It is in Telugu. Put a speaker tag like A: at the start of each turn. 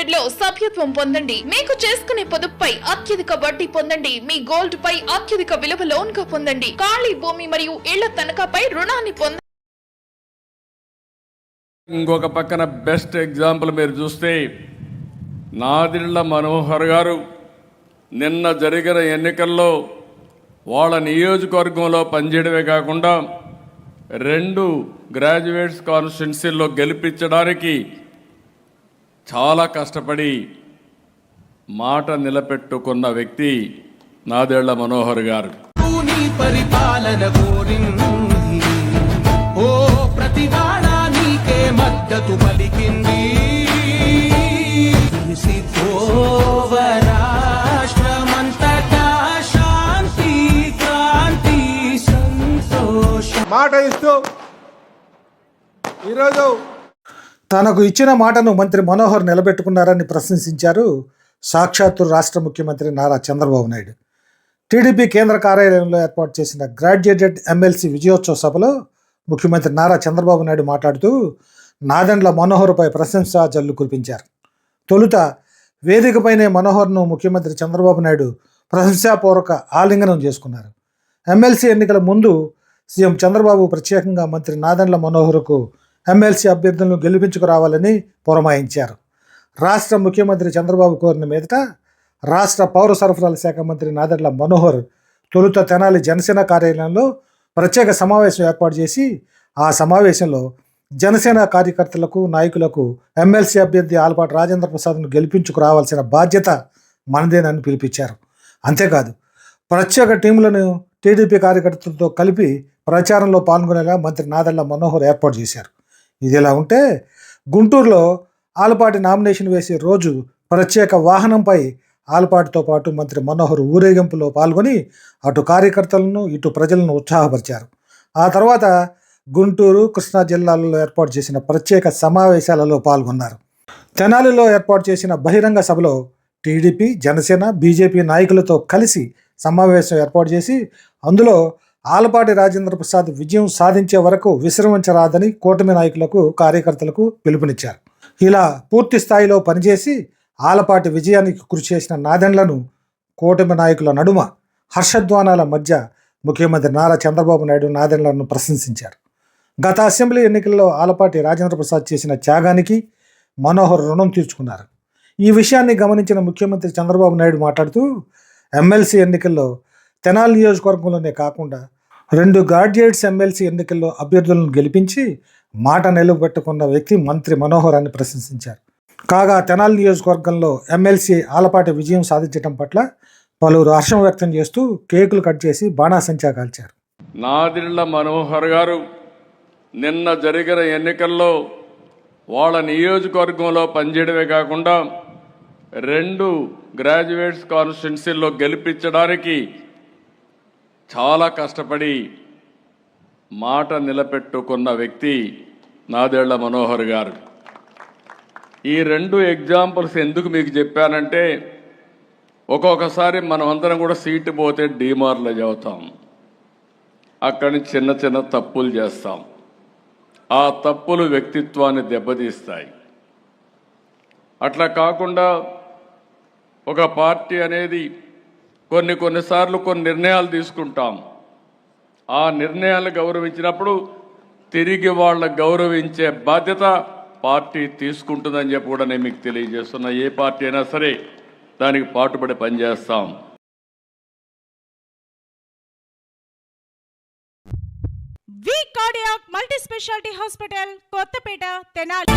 A: లిమిటెడ్లో సభ్యత్వం పొందండి. మీకు చేసుకునే పొదుపుపై అత్యధిక వడ్డీ పొందండి. మీ గోల్డ్ పై అత్యధిక విలువ లోన్గా పొందండి. ఖాళీ భూమి మరియు ఇళ్ళ తనఖాపై రుణాన్ని పొందండి
B: ఇంకొక పక్కన బెస్ట్ ఎగ్జాంపుల్ మీరు చూస్తే నాదిళ్ళ మనోహర్ గారు నిన్న జరిగిన ఎన్నికల్లో వాళ్ళ నియోజకవర్గంలో పనిచేయడమే కాకుండా రెండు గ్రాడ్యుయేట్స్ కాన్స్టిట్యున్సీల్లో గెలిపించడానికి చాలా కష్టపడి మాట నిలబెట్టుకున్న వ్యక్తి నాదేళ్ళ మనోహర్ గారు.
C: నీ పరిపాలన ఓ ప్రతివాడా నీకే మద్దతు పలికింది.
D: మాట ఇస్తూ ఈరోజు
E: తనకు ఇచ్చిన మాటను మంత్రి మనోహర్ నిలబెట్టుకున్నారని ప్రశంసించారు సాక్షాత్తు రాష్ట్ర ముఖ్యమంత్రి నారా చంద్రబాబు నాయుడు. టీడీపీ కేంద్ర కార్యాలయంలో ఏర్పాటు చేసిన గ్రాడ్యుయేటెడ్ ఎమ్మెల్సీ విజయోత్సవ సభలో ముఖ్యమంత్రి నారా చంద్రబాబు నాయుడు మాట్లాడుతూ నాదెండ్ల మనోహర్పై ప్రశంసా జల్లు కురిపించారు. తొలుత వేదికపైనే మనోహర్ను ముఖ్యమంత్రి చంద్రబాబు నాయుడు ప్రశంసాపూర్వక ఆలింగనం చేసుకున్నారు. ఎమ్మెల్సీ ఎన్నికల ముందు సీఎం చంద్రబాబు ప్రత్యేకంగా మంత్రి నాదెండ్ల మనోహర్కు ఎమ్మెల్సీ అభ్యర్థులను గెలిపించుకురావాలని పురమాయించారు. రాష్ట్ర ముఖ్యమంత్రి చంద్రబాబు కోరిన మీదట రాష్ట్ర పౌర సరఫరాల శాఖ మంత్రి నాదెండ్ల మనోహర్ తొలుత తెనాలి జనసేన కార్యాలయంలో ప్రత్యేక సమావేశం ఏర్పాటు చేసి ఆ సమావేశంలో జనసేన కార్యకర్తలకు నాయకులకు ఎమ్మెల్సీ అభ్యర్థి ఆలపాటి రాజేంద్ర ప్రసాద్ను గెలిపించుకురావాల్సిన బాధ్యత మనదేనని పిలిపించారు. అంతేకాదు ప్రత్యేక టీంలను టీడీపీ కార్యకర్తలతో కలిపి ప్రచారంలో పాల్గొనేలా మంత్రి నాదెళ్ళ మనోహర్ ఏర్పాటు చేశారు. ఇదిలా ఉంటే గుంటూరులో ఆలపాటి నామినేషన్ వేసే రోజు ప్రత్యేక వాహనంపై ఆలపాటితో పాటు మంత్రి మనోహర్ ఊరేగింపులో పాల్గొని అటు కార్యకర్తలను ఇటు ప్రజలను ఉత్సాహపరిచారు. ఆ తర్వాత గుంటూరు కృష్ణా జిల్లాలలో ఏర్పాటు చేసిన ప్రత్యేక సమావేశాలలో పాల్గొన్నారు. తెనాలిలో ఏర్పాటు చేసిన బహిరంగ సభలో టీడీపీ జనసేన బీజేపీ నాయకులతో కలిసి సమావేశం ఏర్పాటు చేసి అందులో ఆలపాటి రాజేంద్ర ప్రసాద్ విజయం సాధించే వరకు విశ్రమించరాదని కూటమి నాయకులకు కార్యకర్తలకు పిలుపునిచ్చారు. ఇలా పూర్తి స్థాయిలో పనిచేసి ఆలపాటి విజయానికి కృషి చేసిన నాదెండ్లను కూటమి నాయకుల నడుమ హర్షధ్వానాల మధ్య ముఖ్యమంత్రి నారా చంద్రబాబు నాయుడు నాదెండ్లను ప్రశంసించారు. గత అసెంబ్లీ ఎన్నికల్లో ఆలపాటి రాజేంద్ర ప్రసాద్ చేసిన త్యాగానికి మనోహర్ రుణం తీర్చుకున్నారు. ఈ విషయాన్ని గమనించిన ముఖ్యమంత్రి చంద్రబాబు నాయుడు మాట్లాడుతూ ఎమ్మెల్సీ ఎన్నికల్లో తెనాలి నియోజకవర్గంలోనే కాకుండా రెండు గ్రాడ్యుయేట్స్ ఎమ్మెల్సీ ఎన్నికల్లో అభ్యర్థులను గెలిపించి మాట నిలబెట్టుకున్న వ్యక్తి మంత్రి మనోహరాన్ని ప్రశంసించారు. కాగా తెనాలి నియోజకవర్గంలో ఎమ్మెల్సీ ఆలపాటి విజయం సాధించడం పట్ల పలువురు హర్షం వ్యక్తం చేస్తూ కేకులు కట్ చేసి బాణాసంచా కాల్చారు.
B: నాదిళ్ళ మనోహర్ గారు నిన్న జరిగిన ఎన్నికల్లో వాళ్ళ నియోజకవర్గంలో పనిచేయడమే కాకుండా రెండు గ్రాడ్యుయేట్స్ కాన్స్టిట్యున్సీల్లో గెలిపించడానికి చాలా కష్టపడి మాట నిలబెట్టుకున్న వ్యక్తి నాదేళ్ళ మనోహర్ గారు. ఈ రెండు ఎగ్జాంపుల్స్ ఎందుకు మీకు చెప్పానంటే ఒక్కొక్కసారి మనం అందరం కూడా సీటు పోతే డీమార్లో చదువుతాం. అక్కడి నుంచి చిన్న చిన్న తప్పులు చేస్తాం. ఆ తప్పులు వ్యక్తిత్వాన్ని దెబ్బతీస్తాయి. అట్లా కాకుండా ఒక పార్టీ అనేది కొన్ని కొన్నిసార్లు కొన్ని నిర్ణయాలు తీసుకుంటాం. ఆ నిర్ణయాలు గౌరవించినప్పుడు తిరిగి వాళ్ళ గౌరవించే బాధ్యత పార్టీ తీసుకుంటుందని చెప్పి కూడా నేను మీకు తెలియజేస్తున్నా. ఏ పార్టీ అయినా సరే దానికి పాటుపడి పనిచేస్తాం.
F: V cardiac multi speciality hospital Kothapeta Tenali.